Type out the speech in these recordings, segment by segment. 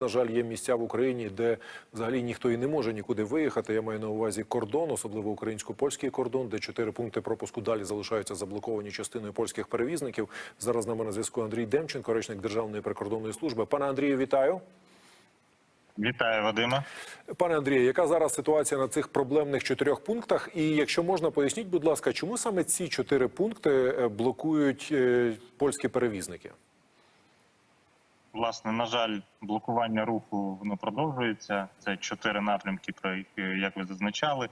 На жаль, є місця в Україні, де взагалі ніхто і не може нікуди виїхати. Я маю на увазі кордон, особливо українсько-польський кордон, де чотири пункти пропуску далі залишаються заблоковані частиною польських перевізників. Зараз нами на зв'язку Андрій Демченко, речник Державної прикордонної служби. Пане Андрію, вітаю. Вітаю, Вадиме. Пане Андрію, яка зараз ситуація на цих проблемних чотирьох пунктах? І якщо можна, поясніть, будь ласка, чому саме ці чотири пункти е, блокують е, польські перевізники? Власне, на жаль, блокування руху воно продовжується. Це чотири напрямки, про які як ви зазначали: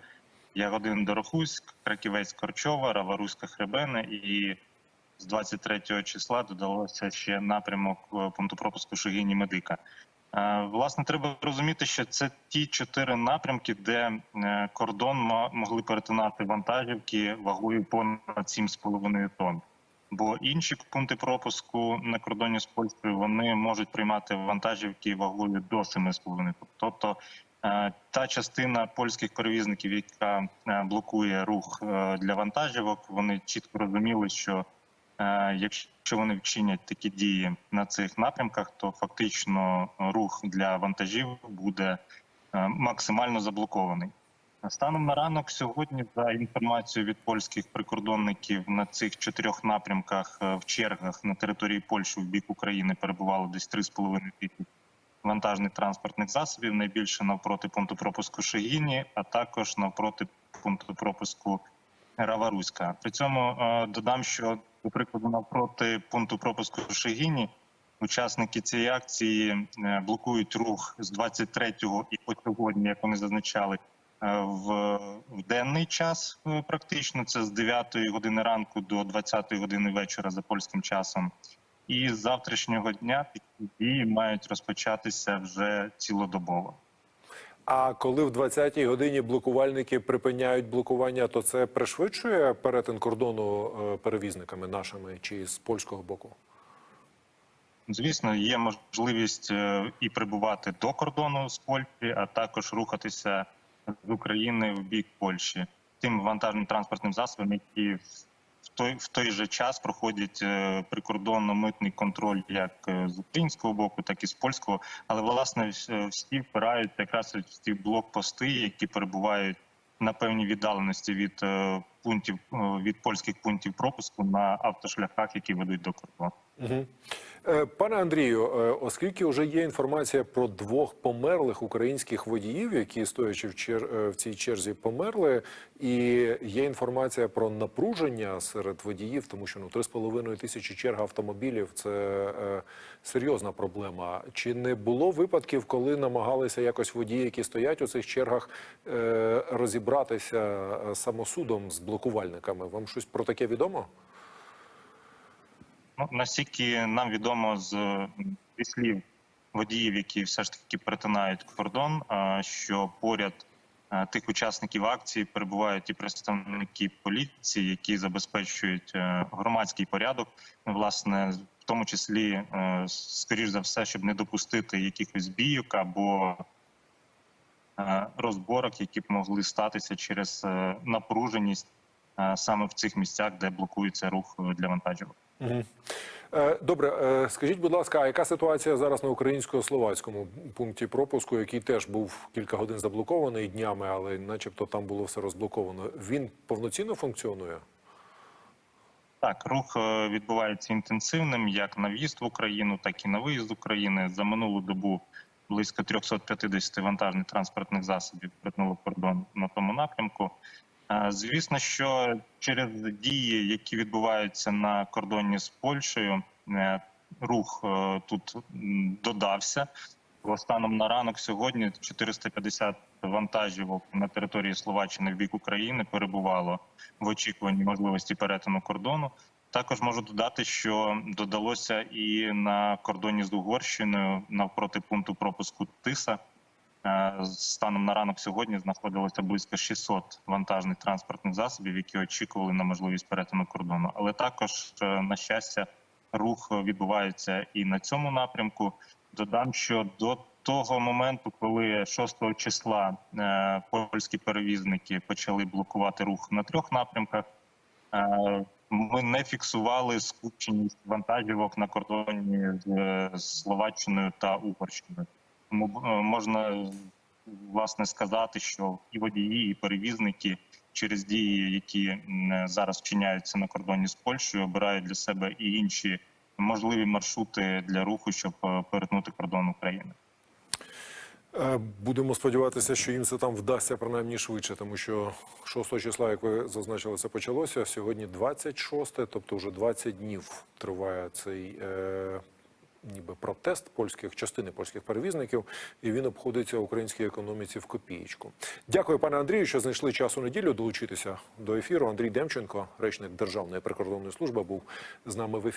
Ягодин Дорохуськ, Краківець Корчова, Раваруська Хребене і з 23 числа додалося ще напрямок е, пункту пропуску Шогині Медика. Е, Власне, треба розуміти, що це ті чотири напрямки, де е, кордон могли перетинати вантажівки вагою понад 7,5 тонн. Бо інші пункти пропуску на кордоні з Польщею вони можуть приймати вантажівки вагою до 7,5 тонн. Тобто е, та частина польських перевізників, яка е, блокує рух е, для вантажівок, вони чітко розуміли, що якщо вони вчинять такі дії на цих напрямках, то фактично рух для вантажів буде максимально заблокований. Станом на ранок сьогодні, за інформацією від польських прикордонників, на цих чотирьох напрямках е, в чергах на території Польщі в бік України перебувало десь 3,5 тисяч вантажних транспортних засобів. Найбільше навпроти пункту пропуску Шегіні, а також навпроти пункту пропуску Раваруська. При цьому е, додам, що до прикладу навпроти пункту пропуску Шегіні. Учасники цієї акції е, блокують рух з 23-го і по сьогодні, як вони зазначали, в, в денний час. е, Практично це з 9 години ранку до 20 години вечора за польським часом. І з завтрашнього дня дії мають розпочатися вже цілодобово. А коли в 20-й годині блокувальники припиняють блокування, то це пришвидшує перетин кордону е, перевізниками нашими чи з польського боку? Звісно, є можливість е, і прибувати до кордону з Польщі, а також рухатися з України в бік Польщі тим вантажним транспортним засобам, які в той в той же час проходять е, прикордонно-митний контроль як е, з українського боку, так і з польського. Але власне всі впирають якраз в ті блокпости, які перебувають на певній віддаленості від е, пунктів е, від польських пунктів пропуску на автошляхах, які ведуть до кордону. Угу. Пане Андрію, е, оскільки вже є інформація про двох померлих українських водіїв, які стоячи в, чер... е, в цій черзі померли, і є інформація про напруження серед водіїв, тому що ну 3,5 тисячі черг автомобілів це е, серйозна проблема. Чи не було випадків, коли намагалися якось водії, які стоять у цих чергах, е, розібратися самосудом з блокувальниками? Вам щось про таке відомо? Ну, наскільки нам відомо з слів водіїв, які все ж таки перетинають кордон, що поряд тих учасників акції перебувають і представники поліції, які забезпечують е, громадський порядок, Ну, власне, в тому числі, е, скоріш за все, щоб не допустити якихось бійок або е, розборок, які б могли статися через напруженість саме в цих місцях, де блокується рух для вантажівок. Е, Добре, е, скажіть, будь ласка, а яка ситуація зараз на українсько-словацькому пункті пропуску, який теж був кілька годин заблокований днями, але начебто там було все розблоковано? Він повноцінно функціонує? Так, рух е, відбувається інтенсивним як на в'їзд в Україну, так і на виїзд України. За минулу добу близько 350 вантажних транспортних засобів перетнуло кордон на тому напрямку. Звісно, що через дії, які відбуваються на кордоні з Польщею, е, рух е, тут додався. Бо станом на ранок сьогодні 450 вантажівок на території Словаччини в бік України перебувало в очікуванні можливості перетину кордону. Також можу додати, що додалося і на кордоні з Угорщиною навпроти пункту пропуску Тиса. Е, Станом на ранок сьогодні знаходилося близько 600 вантажних транспортних засобів, які очікували на можливість перетину кордону. Але також, е, на щастя, рух відбувається і на цьому напрямку. Додам, що до того моменту, коли 6 числа е, польські перевізники почали блокувати рух на трьох напрямках, ми не фіксували скупченість вантажівок на кордоні з Словаччиною та Угорщиною. Тому е, можна е, власне сказати, що і водії, і перевізники через дії, які е, зараз вчиняються на кордоні з Польщею, обирають для себе і інші можливі маршрути для руху, щоб перетнути кордон України. Будемо сподіватися, що їм це там вдасться принаймні швидше, тому що 6 числа, як ви зазначили, це почалося. Сьогодні 26, тобто вже 20 днів триває цей ніби протест польських частини польських перевізників, і він обходиться українській економіці в копієчку. Дякую, пане Андрію, що знайшли час у неділю долучитися до ефіру. Андрій Демченко, речник Державної прикордонної служби, був з нами в ефірі.